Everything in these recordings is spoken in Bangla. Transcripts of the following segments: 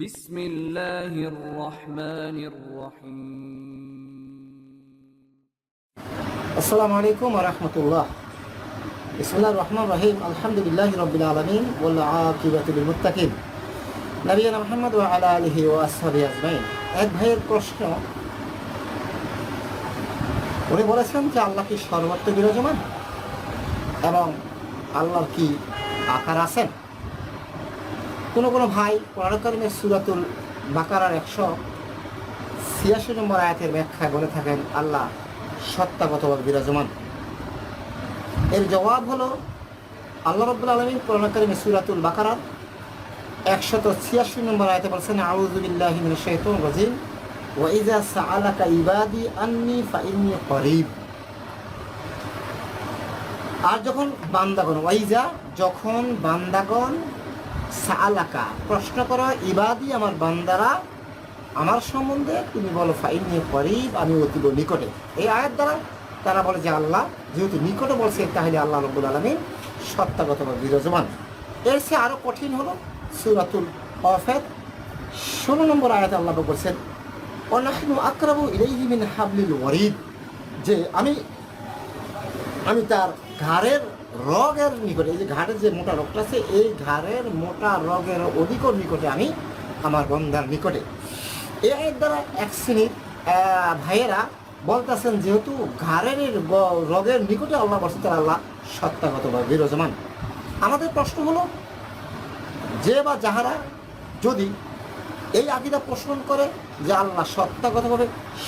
بسم الله الرحمن الرحيم আসসালামু আলাইকুম রহমতুল্লাহ ইসমুল্লাহ রহমান রহিম আলহামদুলিল্লাহ রবিল আলমিন ওল্লাকিবাতুল মুত্তাকিন নবীনা মোহাম্মদ ও আলা আলহি ও আসহাবি আজমাইন এক ভাইয়ের প্রশ্ন উনি বলেছেন যে আল্লাহ কি সর্বত্র বিরাজমান এবং আল্লাহর কি আকার আছেন কোনো কোনো ভাই পরাণকালীনের সুরাতুল বাকারার একশো ছিয়াশি নম্বর আয়াতের ব্যাখ্যায় বলে থাকেন, আল্লাহ সত্তাগতভাবে বিরাজমান। এর জবাব হলো, আল্লাহ রব্বুল আলমী করোনাকারী সুরাতুল বাকারার একশত ছিয়াশি নম্বর আয়তে বলছেন আউজুবিল্লাহ শৈতন রাজিম ওয়াইজা সাআলাকা ইবাদি আন্নি ফাইন্নি করিব আর যখন বান্দাগণ ওয়াইজা যখন বান্দাগণ সাআলাকা। প্রশ্ন করো, ইবাদি আমার বান্দারা, আমার সম্বন্ধে তুমি বলো ফাইন নিয়ে করিব, আমি অতীব নিকটে। এই আয়াত দ্বারা তারা বলে যে আল্লাহ যেহেতু নিকটে বলছে তাহলে আল্লাহ রব্বুল আলমিন সত্তাগত বা বিরাজমান। এর সে আরও কঠিন হলো সুরাতুল অফেদ ষোলো নম্বর আয়াত আল্লাহ বলছেন অনাহনু আক্রাবু ইলাইহি মিন হাবলিল ওয়ারিদ। যে আমি আমি তার ঘাড়ের রগের নিকটে, এই যে ঘাড়ের যে মোটা রগটা আছে, এই ঘাড়ের মোটা রগের অধিক নিকটে আমি আমার বন্ধার নিকটে। আয়ের দ্বারা এক শ্রেণির ভাইয়েরা বলতেছেন, যেহেতু ঘাড়ের রগের নিকটে আল্লাহ বসে তার আল্লাহ সত্তাগত বা বিরাজমান। আমাদের প্রশ্ন হলো, যে বা যাহারা যদি এই আকিদা পোষণ করে যে আল্লাহ সত্তাগতভাবে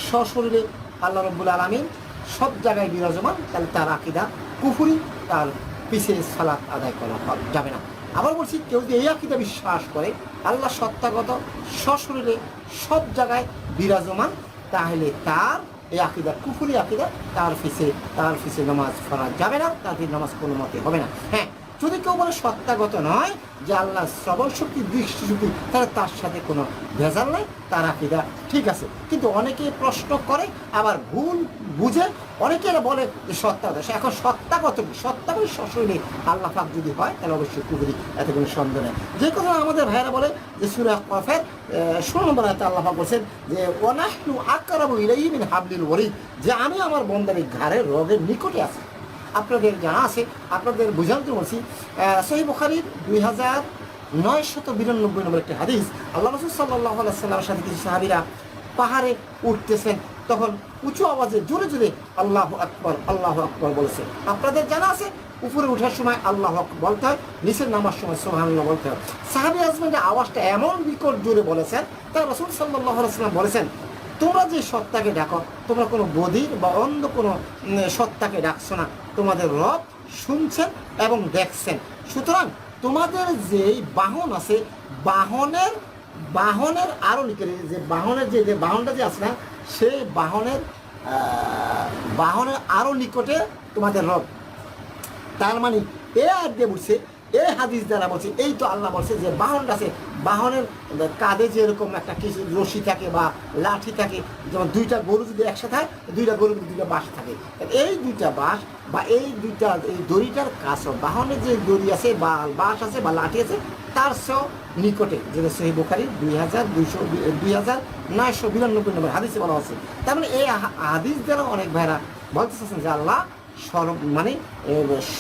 সশরীরে আল্লাহ রব্বুল আলমিন সব জায়গায় বিরাজমান, তাহলে তার আকিদা কুফুরি তার পিছিয়ে সালাত আদায় করা যাবে না। আবার বলছি, কেউ যদি এই আকিদা বিশ্বাস করে, আল্লাহ সত্তাগত, সশরীরে সব জায়গায় বিরাজমান, তাহলে তার এই আকিদা, কুফুরি আকিদা তার ফিসে তার ফিসে নামাজ পড়া যাবে না তাদের নামাজ কোনো মতে হবে না। হ্যাঁ যদি কেউ বলে সত্তাগত নয় যে আল্লাহ শ্রবণ শক্তি, দৃষ্টি শক্তি, তাহলে তার সাথে কোনো ভেজাল নাই, তার আকিদা ঠিক আছে। কিন্তু অনেকে প্রশ্ন করে, আবার ভুল বুঝে অনেকে বলে যে সত্তাগত এখন সত্তাগত সত্তাগত সশরীরে আল্লাহ পাক যদি হয়, তাহলে অবশ্যই কুবুরি এত কোনো সন্দেহ নেই। যে কথা আমাদের ভাইয়েরা বলে যে সুরা কফের ষোলো নম্বর হাতে আল্লাহ বলছেন যে ওনাহনু আকারাবু ইলাইহি মিন হাবলিল ওয়ারিদ যে আমি আমার বন্দারের ঘাড়ে রোগের নিকটে আছি। আপনাদের জানা আছে, আপনাদের বুঝাতে বলছি সহি বুখারির দুই হাজার নয় শত বিরানব্বই নম্বর একটি হাদিস। আল্লাহ রসুল সাল্লাহ সাল্লামের সাথে কিছু সাহাবিরা পাহাড়ে উঠতেছেন, তখন উঁচু আওয়াজে জোরে জোরে আল্লাহ আকবর আল্লাহ আকবর বলেছে। আপনাদের জানা আছে, উপরে ওঠার সময় আল্লাহ বলতে হয় নিচের নামার সময় সোহানুল্লাহ বলতে হয়। সাহাবি আজমের আওয়াজটা এমন বিকট জোরে বলেছেন তা রসুল সাল্লাহ সাল্লাম বলেছেন তোমরা যে সত্তাকে ডাকো, তোমরা কোনো বধির বা অন্য কোনো সত্তাকে ডাকছো না। তোমাদের রব শুনছেন এবং দেখছেন। সুতরাং তোমাদের যে বাহন আছে, বাহনের বাহনের আরও নিকটে যে বাহনের যে যে বাহনটা যে আছে না, সেই বাহনের বাহনের আরও নিকটে তোমাদের রব। তার মানে এ আর দিয়ে বলছে এই হাদিস দ্বারা বলছে, এই তো আল্লাহ বলছে যে বাহনটা আছে, বাহনের কাঁধে যেরকম একটা কিছু রশি থাকে বা লাঠি থাকে, যেমন দুইটা গরু যদি একসাথে থাকে দুইটা গরু দুইটা বাঁশ থাকে। এই দুইটা বাঁশ বা এই দুইটা এই দড়িটার কাছে, বাহনের যে দড়ি আছে বা বাঁশ আছে বা লাঠি আছে, তার সেও নিকটে, যেটা সেই বোখারি দুই হাজার দুইশো, দুই হাজার নয়শো বিরানব্বই নম্বর হাদিসে বলা আছে তার মানে এই হাদিস দ্বারা অনেক ভাইরা বলতে চাচ্ছেন যে আল্লাহ সর্ব মানে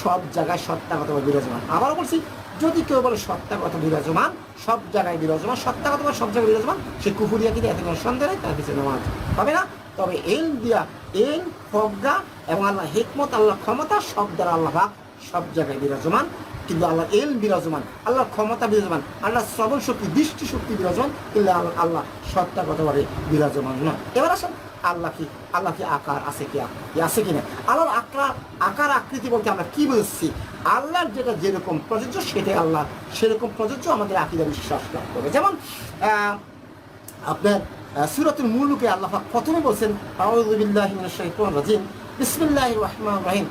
সব জায়গায় সত্তাগত বিরাজমান। আবার বলছি, যদি কেউ বলে সত্তাগত বিরাজমান, সব জায়গায় বিরাজমান সত্তাগত বা সব জায়গায় বিরাজমান, সে কুকুরিয়া কিন্তু এত কোনো সন্দেহ নেই, তার পিছনে নামাজ হবে না। তবে এল দিয়া, এল প্রজ্ঞা এবং আল্লাহ হেকমত, আল্লাহ ক্ষমতা, সব দ্বারা আল্লাহ পাক সব জায়গায় বিরাজমান। কিন্তু আল্লাহ এল বিরাজমান, আল্লাহর ক্ষমতা বিরাজমান আল্লাহ শ্রবণ শক্তি দৃষ্টি শক্তি বিরাজমান, কিন্তু আল্লাহ আল্লাহ সত্তাগতভাবে বিরাজমান না। এবার আসেন আল্লাহ কি আল্লাহ কি আকার আছে কি আক- কি আছে কিনা আল্লাহর আকার আকার আকৃতি বলতে আমরা কি বুঝছি? আল্লাহর যেটা যেরকম প্রযোজ্য, সেটাই আল্লাহ, সেরকম প্রযোজ্য আমাদের আকিদা বিশ্বাস লাভ করবে। যেমন আপনার সুরাতুল মুলুকে আল্লাহ প্রথমে বলছেন রাজিম। বিসমিল্লাহির রহমানির রহিম।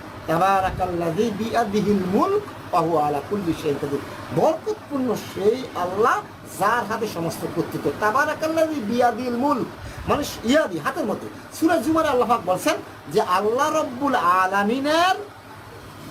বরকতপূর্ণ সেই আল্লাহ যার হাতে সমস্ত কর্তৃত্ব। তাবারাকাল্লাযী বিয়াদিল মুলক। মানে ইয়াদি, হাতের মধ্যে। সূরা জুমার আল্লাহ পাক বলছেন যে, আল্লাহ রব্বুল আলামিনের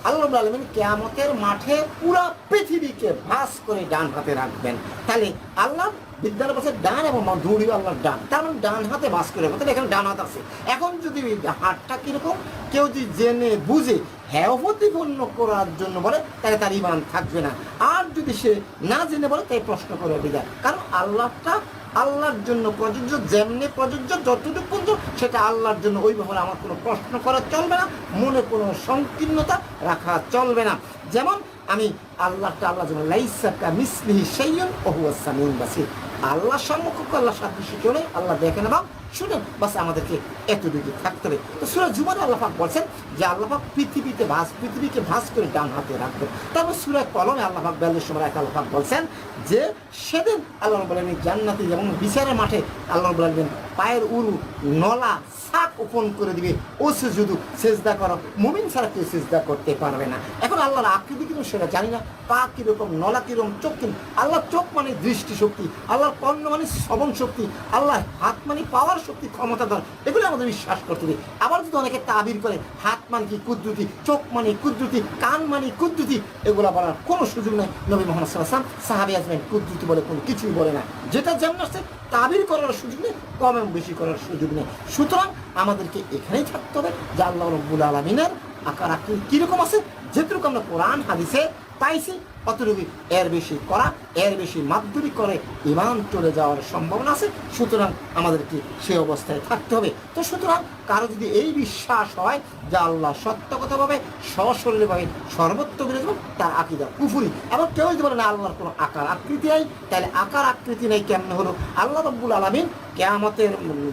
আল্লাহ রাব্বুল আলামিন কেয়ামতের মাঠে পুরো পৃথিবীকে ভাস করে ডান হাতে রাখবেন। তাহলে আল্লাহ বিদ্যার পাশে ডান এবং দৌড়ি আল্লাহর ডান। তার মানে ডান হাতে বাস করে তাহলে এখানে ডান হাত আছে। এখন যদি হাতটা কীরকম, কেউ যদি জেনে বুঝে হ্যাঁ প্রতিপন্ন করার জন্য বলে তাহলে তার ইমান থাকবে না। আর যদি সে না জেনে বলে, তাই প্রশ্ন করে বিদায় কারণ আল্লাহটা আল্লাহর জন্য প্রযোজ্য, যেমনি প্রযোজ্য, যতটুকু পর্যন্ত সেটা আল্লাহর জন্য ওইভাবে আমার কোনো প্রশ্ন করা চলবে না, মনে কোনো সংকীর্ণতা রাখা চলবে না। যেমন আমি আল্লাহটা আল্লাহ যেমন লাইসাকা মিসলিহি সেই ওহুয়া সামিউল বাসির। আল্লাহ সম্মুখ আল্লাহ সাদৃশ্য চলে আল্লাহ দেখে এবং শুনেন, বাস আমাদেরকে এতটুকু থাকতে হবে। তো সুরা জুমার আল্লাহ পাক বলছেন যে আল্লাহ পাক পৃথিবীতে ভাস, পৃথিবীকে ভাস করে ডান হাতে রাখবেন। তারপর সুরা কলমে আল্লাহ পাক বিয়াল্লিশ সময় এক আল্লাহ পাক বলছেন যে, সেদিন আল্লাহ বলেন জান্নাতি যেমন বিচারের মাঠে আল্লাহ বলবেন পায়ের উরু, নলা সাক ওপন করে দিবে, ও সে শুধু সেজদা করো। মুমিন ছাড়া কেউ সেজদা করতে পারবে না। এখন আল্লাহর আকৃতি কিন্তু সেটা জানি না। পা কীরকম, নলা কীরকম, চোখ কীরকম? আল্লাহ চোখ মানে দৃষ্টিশক্তি, আল্লাহর কর্ণ মানে শ্রবণ শক্তি আল্লাহ হাত মানে পাওয়ার শক্তি ক্ষমতা ধর এগুলো আমাদের বিশ্বাস করতে হবে। আবার যদি অনেকে তাবির করে, হাত মানে কি কুদ্রুতি, চোখ মানে কুদ্রুতি, কান মানে কুদ্রুতি, এগুলো বলার কোনো সুযোগ নেই নবী মোহাম্মদ সাল্লাম সাহাবি আজমেন কুদ্রুতি বলে কোনো কিছুই বলে না। যেটা যেমন আসছে তাবির করার সুযোগ নেই, কম বেশি করার সুযোগ নেই। সুতরাং আমাদেরকে এখানেই থাকতে হবে যে আল্লাহ রব্বুল আলমিনের আকার আকৃতি কীরকম আছে, যেটুকু আমরা কোরআন, হাদিসে পাইছি অতটুকু এর বেশি করা এর বেশি মাধ্যমে করে ইমান চলে যাওয়ার সম্ভাবনা আছে সুতরাং আমাদেরকে সেই অবস্থায় থাকতে হবে। তো সুতরাং কারও যদি এই বিশ্বাস হয় যে আল্লাহ সত্য কথা পাবে সশরীরে পাবে সর্বত্র বিরাজ তার আকিদা কুফুরি। এবং কেউ যদি বলে না আল্লাহর কোনো আকার আকৃতি নেই তাহলে আকার আকৃতি নেই কেমন হলো? আল্লাহ রব্বুল আলমিন কেয়ামতের উম,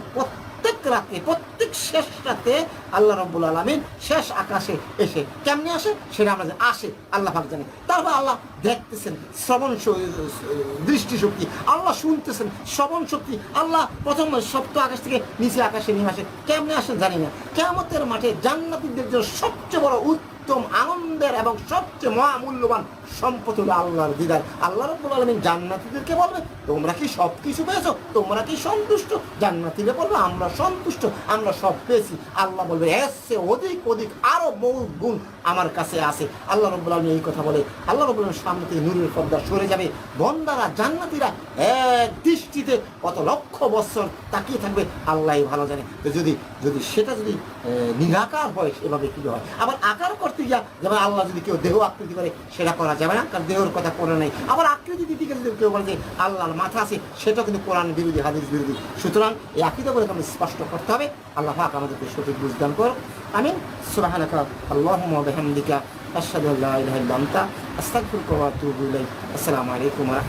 প্রত্যেক রাতে প্রত্যেক শেষ রাতে আল্লাহ রব্বুল আলমিন শেষ আকাশে এসে কেমনে আসে? সেটা আমরা। আসে, আল্লাহ পাক জানে। তারপর আল্লাহ দেখতেছেন শ্রবণ দৃষ্টিশক্তি আল্লাহ শুনতেছেন শ্রবণ শক্তি। আল্লাহ প্রথম সপ্ত আকাশ থেকে নিচে আকাশে নেমে আসে। কেমনে আসে জানি না। কেমতের মাঠে জান্নাতীদের জন্য সবচেয়ে বড় উত্তম, আনন্দের এবং সবচেয়ে মহামূল্যবান সম্পদ হলো আল্লাহর দিদার আল্লাহ রব্বুল আলমিন জান্নাতীদেরকে বলবে, তোমরা কি সব কিছু পেয়েছ? তোমরা কি সন্তুষ্ট? জান্নাতীরা বলবে, আমরা সন্তুষ্ট, আমরা সব পেয়েছি। আল্লাহ বলবে এসে অধিক অধিক আরও বহু গুণ আমার কাছে আছে। আল্লাহ রব্বুল আলমী এই কথা বলে, আল্লাহ রব্বুল আলমীর সামনে থেকে নূরের পর্দা সরে যাবে। বন্দারা, জান্নাতীরা এক দৃষ্টিতে কত লক্ষ বছর তাকিয়ে থাকবে, আল্লাহ ভালো জানে। তো যদি যদি সেটা যদি নিরাকার হয় এভাবে কী হয়? আবার আকার করতে গিয়া, যেমন আল্লাহ যদি কেউ দেহ আকৃতি করে, সেটা করা যাবে না কারণ দেহর কথা কোরআন নাই। আবার আকৃতি যদি কেউ বলে যে আল্লাহর মাথা আছে, সেটা কিন্তু কোরআন বিরোধী, হাদিস বিরোধী। সুতরাং এই আকিদা বলে আমাদের স্পষ্ট করতে হবে। আল্লাহ পাক আমাদেরকে সঠিক বুঝদান কর আমি সুবহানাকা আল্লাহুম্মা ওয়া বিহামদিকা, আশহাদু আল্লা ইলাহা ইল্লা আস্তাগফিরুকা আলাইকুম ওয়া